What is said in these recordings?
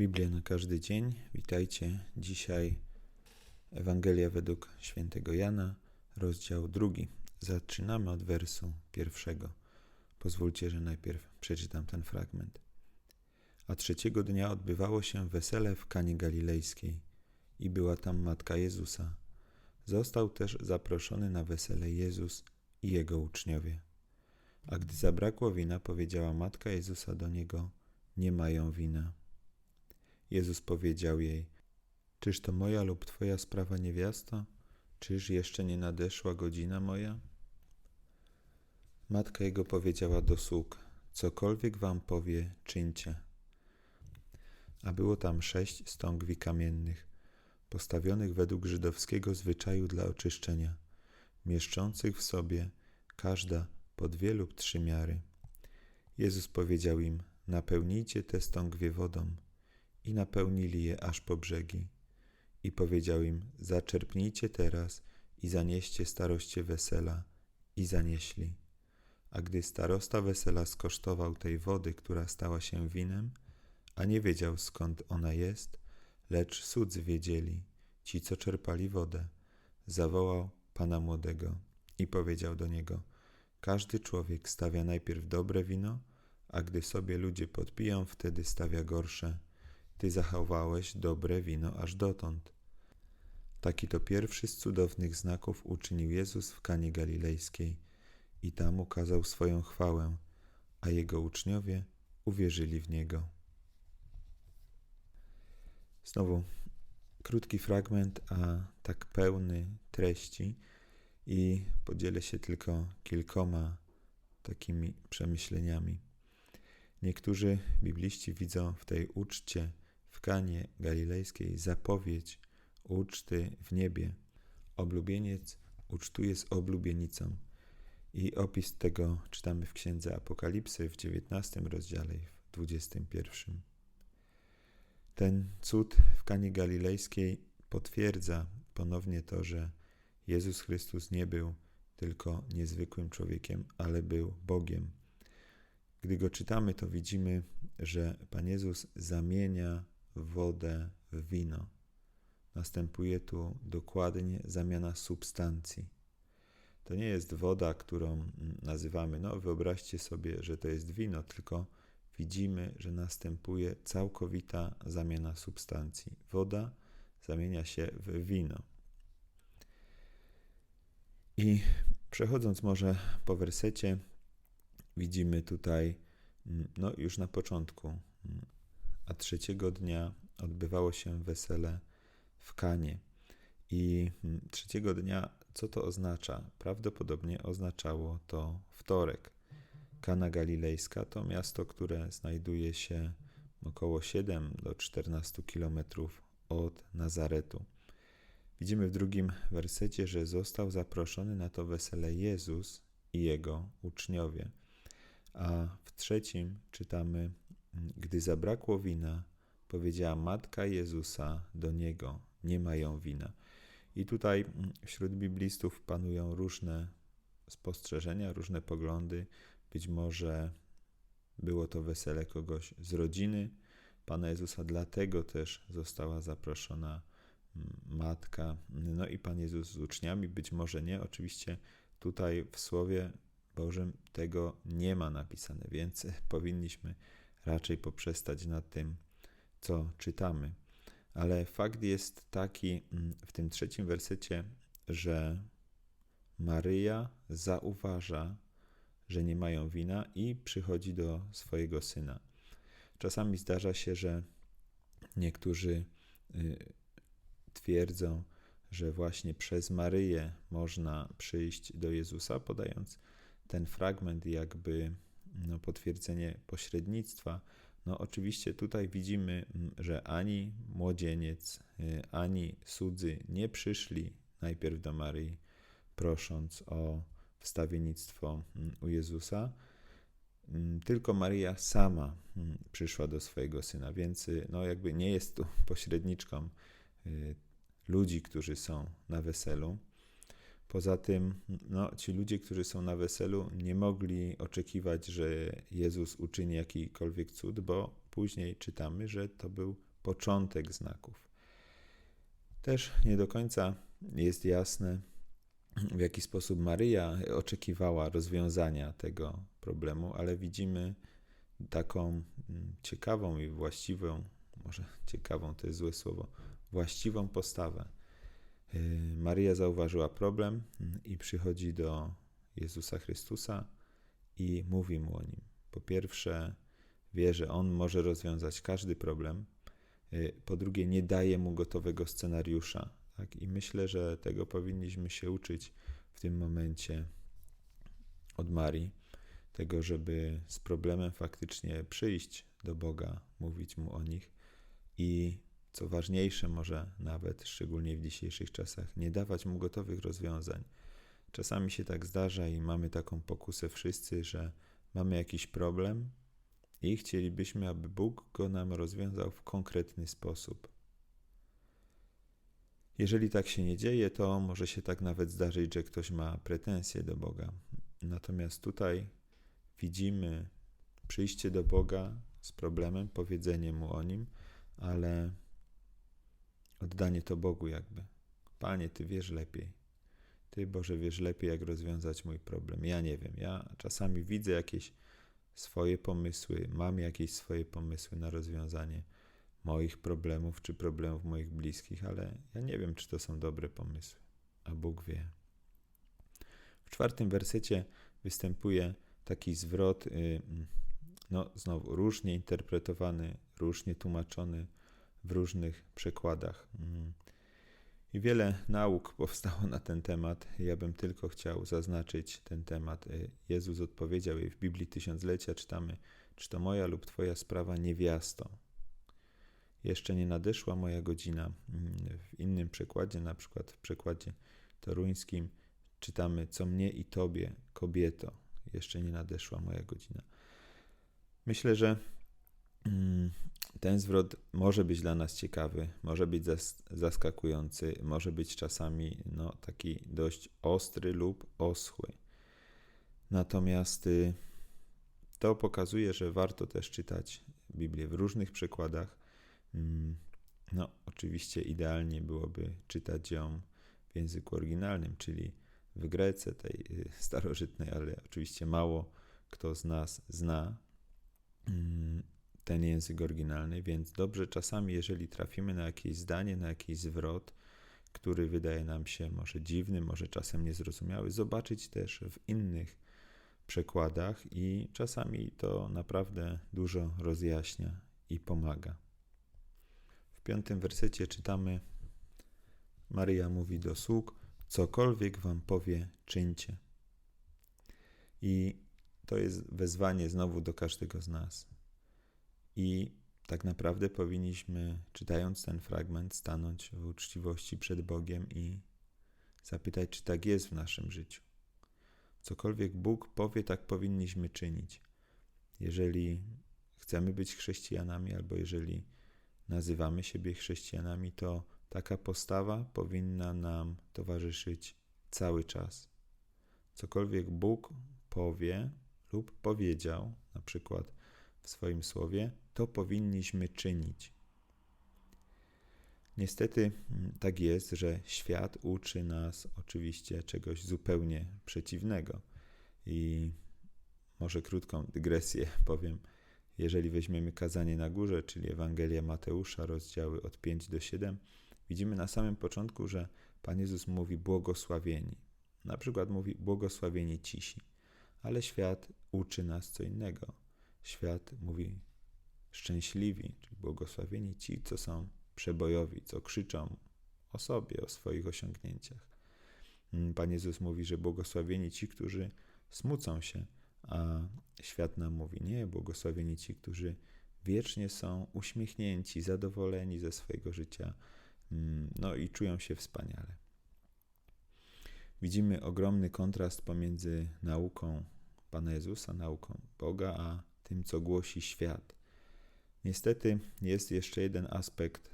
Biblia na każdy dzień. Witajcie. Dzisiaj Ewangelia według świętego Jana, rozdział drugi. Zaczynamy od wersu pierwszego. Pozwólcie, że najpierw przeczytam ten fragment. A trzeciego dnia odbywało się wesele w Kanie Galilejskiej i była tam matka Jezusa. Został też zaproszony na wesele Jezus i jego uczniowie. A gdy zabrakło wina, powiedziała matka Jezusa do niego: Nie mają wina. Jezus powiedział jej: Czyż to moja lub twoja sprawa niewiasto? Czyż jeszcze nie nadeszła godzina moja? Matka jego powiedziała do sług: Cokolwiek wam powie, czyńcie. A było tam sześć stągwi kamiennych, postawionych według żydowskiego zwyczaju dla oczyszczenia, mieszczących w sobie każda po dwie lub trzy miary. Jezus powiedział im: Napełnijcie te stągwie wodą i napełnili je aż po brzegi. I powiedział im: Zaczerpnijcie teraz i zanieście staroście wesela. I zanieśli. A gdy starosta wesela skosztował tej wody, która stała się winem, a nie wiedział skąd ona jest, lecz cudzy wiedzieli, ci co czerpali wodę, zawołał pana młodego i powiedział do niego: Każdy człowiek stawia najpierw dobre wino, a gdy sobie ludzie podpiją, wtedy stawia gorsze ty zachowałeś dobre wino aż dotąd. Taki to pierwszy z cudownych znaków uczynił Jezus w Kanie Galilejskiej i tam ukazał swoją chwałę, a jego uczniowie uwierzyli w Niego. Znowu krótki fragment, a tak pełny treści i podzielę się tylko kilkoma takimi przemyśleniami. Niektórzy bibliści widzą w tej uczcie w Kanie Galilejskiej zapowiedź uczty w niebie. Oblubieniec ucztuje z oblubienicą. I opis tego czytamy w Księdze Apokalipsy w 19 rozdziale w 21. Ten cud w Kanie Galilejskiej potwierdza ponownie to, że Jezus Chrystus nie był tylko niezwykłym człowiekiem, ale był Bogiem. Gdy go czytamy, to widzimy, że Pan Jezus zamienia wodę w wino. Następuje tu dokładnie zamiana substancji. To nie jest woda, którą nazywamy, no wyobraźcie sobie, że to jest wino, tylko widzimy, że następuje całkowita zamiana substancji. Woda zamienia się w wino. I przechodząc może po wersecie, widzimy tutaj, no już na początku, a trzeciego dnia odbywało się wesele w Kanie. I mm, trzeciego dnia, co to oznacza? Prawdopodobnie oznaczało to wtorek. Kana Galilejska to miasto, które znajduje się około 7 do 14 kilometrów od Nazaretu. Widzimy w drugim wersecie, że został zaproszony na to wesele Jezus i jego uczniowie. A w trzecim czytamy, gdy zabrakło wina, powiedziała matka Jezusa do niego: Nie mają wina. I tutaj mm, wśród biblistów panują różne spostrzeżenia, różne poglądy. Być może było to wesele kogoś z rodziny Pana Jezusa, dlatego też została zaproszona mm, matka, no i Pan Jezus z uczniami. Być może nie, oczywiście tutaj w Słowie Bożym tego nie ma napisane, więc powinniśmy raczej poprzestać nad tym, co czytamy. Ale fakt jest taki mm, w tym trzecim wersecie, że Maryja zauważa, że nie mają wina i przychodzi do swojego syna. Czasami zdarza się, że niektórzy y, twierdzą, że właśnie przez Maryję można przyjść do Jezusa, podając ten fragment jakby no, potwierdzenie pośrednictwa. No, oczywiście tutaj widzimy, mm, że ani młodzieniec, y, ani cudzy nie przyszli najpierw do Maryi, prosząc o wstawiennictwo mm, u Jezusa, mm, tylko Maria sama przyszła do swojego syna, więc y, no jakby nie jest tu pośredniczką y, ludzi, którzy są na weselu. Poza tym, no, ci ludzie, którzy są na weselu, nie mogli oczekiwać, że Jezus uczyni jakikolwiek cud, bo później czytamy, że to był początek znaków. Też nie do końca jest jasne, w jaki sposób Maryja oczekiwała rozwiązania tego problemu, ale widzimy taką mm, ciekawą i właściwą, może ciekawą to jest złe słowo, właściwą postawę. Y, Maryja zauważyła problem i przychodzi do Jezusa Chrystusa i mówi mu o nim. Po pierwsze, wie, że on może rozwiązać każdy problem. Y, po drugie, nie daje mu gotowego scenariusza. Tak? I myślę, że tego powinniśmy się uczyć w tym momencie od Marii. Tego, żeby z problemem faktycznie przyjść do Boga, mówić mu o nich i co ważniejsze, może nawet szczególnie w dzisiejszych czasach, nie dawać mu gotowych rozwiązań. Czasami się tak zdarza i mamy taką pokusę wszyscy, że mamy jakiś problem i chcielibyśmy, aby Bóg go nam rozwiązał w konkretny sposób. Jeżeli tak się nie dzieje, to może się tak nawet zdarzyć, że ktoś ma pretensje do Boga. Natomiast tutaj widzimy przyjście do Boga z problemem, powiedzenie mu o nim, ale oddanie to Bogu jakby. Panie, Ty wiesz lepiej. Ty, Boże, wiesz lepiej, jak rozwiązać mój problem. Ja nie wiem. Ja czasami widzę jakieś swoje pomysły, mam jakieś swoje pomysły na rozwiązanie moich problemów czy problemów moich bliskich, ale ja nie wiem, czy to są dobre pomysły, a Bóg wie. W czwartym wersecie występuje taki zwrot, y, no znowu różnie interpretowany, różnie tłumaczony w różnych przekładach. Mm. I wiele nauk powstało na ten temat. Ja bym tylko chciał zaznaczyć ten temat. Y, Jezus odpowiedział jej w Biblii Tysiąclecia, czytamy, czy to moja lub twoja sprawa niewiasto. Jeszcze nie nadeszła moja godzina. Mm, w innym przekładzie, na przykład w przekładzie toruńskim, czytamy, co mnie i tobie, kobieto, jeszcze nie nadeszła moja godzina. Myślę, że ten zwrot może być dla nas ciekawy, może być zaskakujący, może być czasami no, taki dość ostry lub oschły. Natomiast y, to pokazuje, że warto też czytać Biblię w różnych przykładach. Mm, no, oczywiście idealnie byłoby czytać ją w języku oryginalnym, czyli w Grece, tej y, starożytnej, ale oczywiście mało kto z nas zna mm, ten język oryginalny, więc dobrze czasami, jeżeli trafimy na jakieś zdanie, na jakiś zwrot, który wydaje nam się może dziwny, może czasem niezrozumiały, zobaczyć też w innych przekładach i czasami to naprawdę dużo rozjaśnia i pomaga. W piątym wersecie czytamy: Maryja mówi do sług: Cokolwiek wam powie, czyńcie. I to jest wezwanie znowu do każdego z nas. I tak naprawdę powinniśmy, czytając ten fragment, stanąć w uczciwości przed Bogiem i zapytać, czy tak jest w naszym życiu. Cokolwiek Bóg powie, tak powinniśmy czynić. Jeżeli chcemy być chrześcijanami, albo jeżeli nazywamy siebie chrześcijanami, to taka postawa powinna nam towarzyszyć cały czas. Cokolwiek Bóg powie lub powiedział, na przykład w swoim słowie, to powinniśmy czynić. Niestety mm, tak jest, że świat uczy nas oczywiście czegoś zupełnie przeciwnego. I może krótką dygresję powiem. Jeżeli weźmiemy kazanie na górze, czyli Ewangelia Mateusza, rozdziały od 5 do 7, widzimy na samym początku, że Pan Jezus mówi błogosławieni. Na przykład mówi błogosławieni cisi, ale świat uczy nas co innego. Świat mówi szczęśliwi, czyli błogosławieni ci, co są przebojowi, co krzyczą o sobie, o swoich osiągnięciach. Mm, Pan Jezus mówi, że błogosławieni ci, którzy smucą się, a świat nam mówi, nie, błogosławieni ci, którzy wiecznie są uśmiechnięci, zadowoleni ze swojego życia, mm, no i czują się wspaniale. Widzimy ogromny kontrast pomiędzy nauką Pana Jezusa, nauką Boga, a tym, co głosi świat. Niestety jest jeszcze jeden aspekt,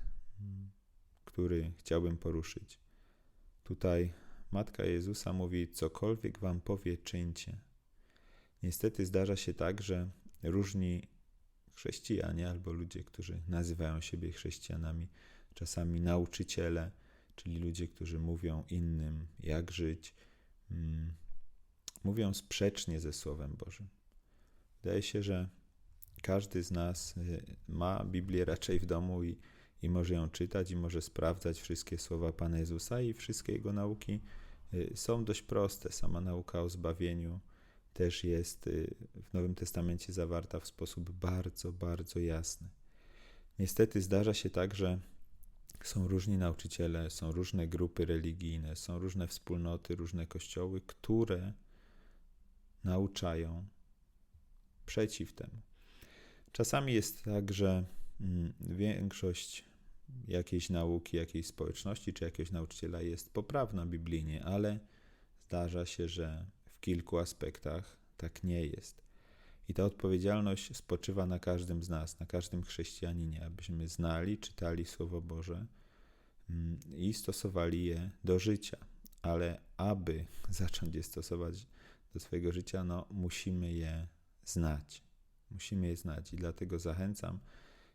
który chciałbym poruszyć. Tutaj Matka Jezusa mówi: Cokolwiek wam powie, czyńcie. Niestety zdarza się tak, że różni chrześcijanie albo ludzie, którzy nazywają siebie chrześcijanami, czasami nauczyciele, czyli ludzie, którzy mówią innym, jak żyć, mm, mówią sprzecznie ze Słowem Bożym. Wydaje się, że każdy z nas y, ma Biblię raczej w domu i, i może ją czytać, i może sprawdzać wszystkie słowa Pana Jezusa, i wszystkie jego nauki y, są dość proste. Sama nauka o zbawieniu też jest y, w Nowym Testamencie zawarta w sposób bardzo, bardzo jasny. Niestety zdarza się tak, że są różni nauczyciele, są różne grupy religijne, są różne wspólnoty, różne kościoły, które nauczają przeciw temu. Czasami jest tak, że mm, większość jakiejś nauki, jakiejś społeczności czy jakiegoś nauczyciela jest poprawna biblijnie, ale zdarza się, że w kilku aspektach tak nie jest. I ta odpowiedzialność spoczywa na każdym z nas, na każdym chrześcijaninie, abyśmy znali, czytali Słowo Boże mm, i stosowali je do życia. Ale aby zacząć je stosować do swojego życia, no, musimy je znać. Musimy je znać i dlatego zachęcam,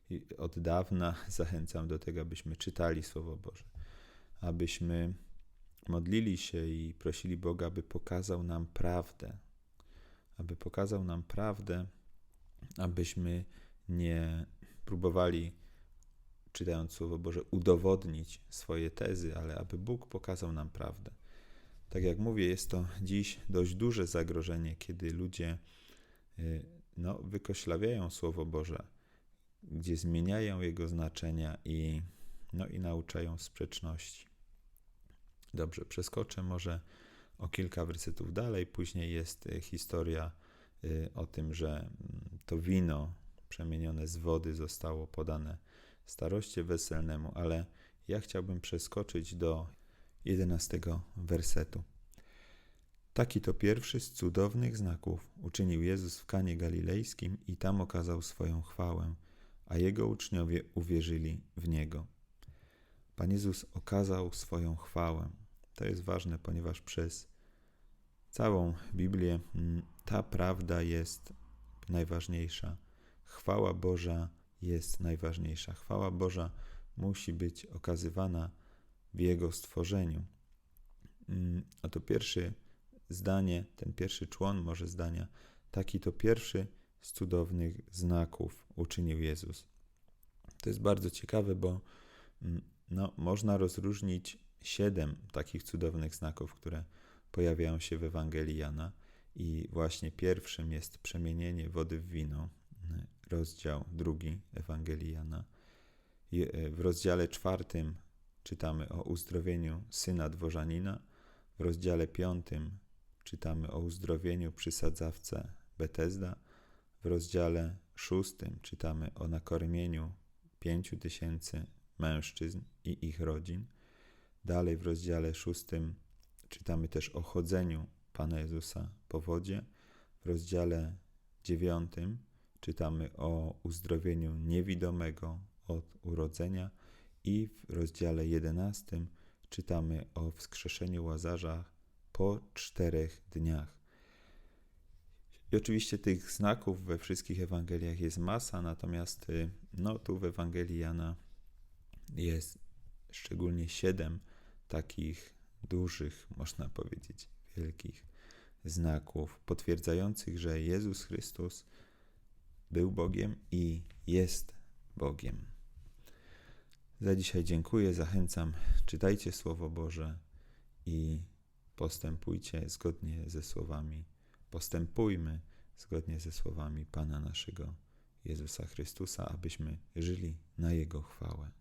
i od dawna zachęcam do tego, abyśmy czytali Słowo Boże, abyśmy modlili się i prosili Boga, aby pokazał nam prawdę, aby pokazał nam prawdę, abyśmy nie próbowali, czytając Słowo Boże, udowodnić swoje tezy, ale aby Bóg pokazał nam prawdę. Tak jak mówię, jest to dziś dość duże zagrożenie, kiedy ludzie no, wykoślawiają Słowo Boże, gdzie zmieniają jego znaczenia i, no, i nauczają sprzeczności. Dobrze, przeskoczę może o kilka wersetów dalej. Później jest y, historia y, o tym, że mm, to wino przemienione z wody zostało podane staroście weselnemu, ale ja chciałbym przeskoczyć do 11 wersetu. Taki to pierwszy z cudownych znaków uczynił Jezus w Kanie Galilejskim i tam okazał swoją chwałę, a jego uczniowie uwierzyli w Niego. Pan Jezus okazał swoją chwałę. To jest ważne, ponieważ przez całą Biblię mm, ta prawda jest najważniejsza. Chwała Boża jest najważniejsza. Chwała Boża musi być okazywana w Jego stworzeniu. Mm, oto pierwszy zdanie, ten pierwszy człon może zdania, taki to pierwszy z cudownych znaków uczynił Jezus. To jest bardzo ciekawe, bo mm, no, można rozróżnić siedem takich cudownych znaków, które pojawiają się w Ewangelii Jana. I właśnie pierwszym jest przemienienie wody w wino, rozdział drugi Ewangelii Jana. E, w rozdziale czwartym czytamy o uzdrowieniu syna dworzanina, w rozdziale piątym czytamy o uzdrowieniu przy sadzawce Betesda. W rozdziale szóstym czytamy o nakormieniu pięciu tysięcy mężczyzn i ich rodzin. Dalej w rozdziale szóstym czytamy też o chodzeniu Pana Jezusa po wodzie. W rozdziale dziewiątym czytamy o uzdrowieniu niewidomego od urodzenia i w rozdziale jedenastym czytamy o wskrzeszeniu Łazarza po czterech dniach. I oczywiście tych znaków we wszystkich Ewangeliach jest masa, natomiast y, no, tu w Ewangelii Jana jest szczególnie siedem takich dużych, można powiedzieć, wielkich znaków potwierdzających, że Jezus Chrystus był Bogiem i jest Bogiem. Za dzisiaj dziękuję, zachęcam, czytajcie Słowo Boże i postępujcie zgodnie ze słowami, postępujmy zgodnie ze słowami Pana naszego Jezusa Chrystusa, abyśmy żyli na Jego chwałę.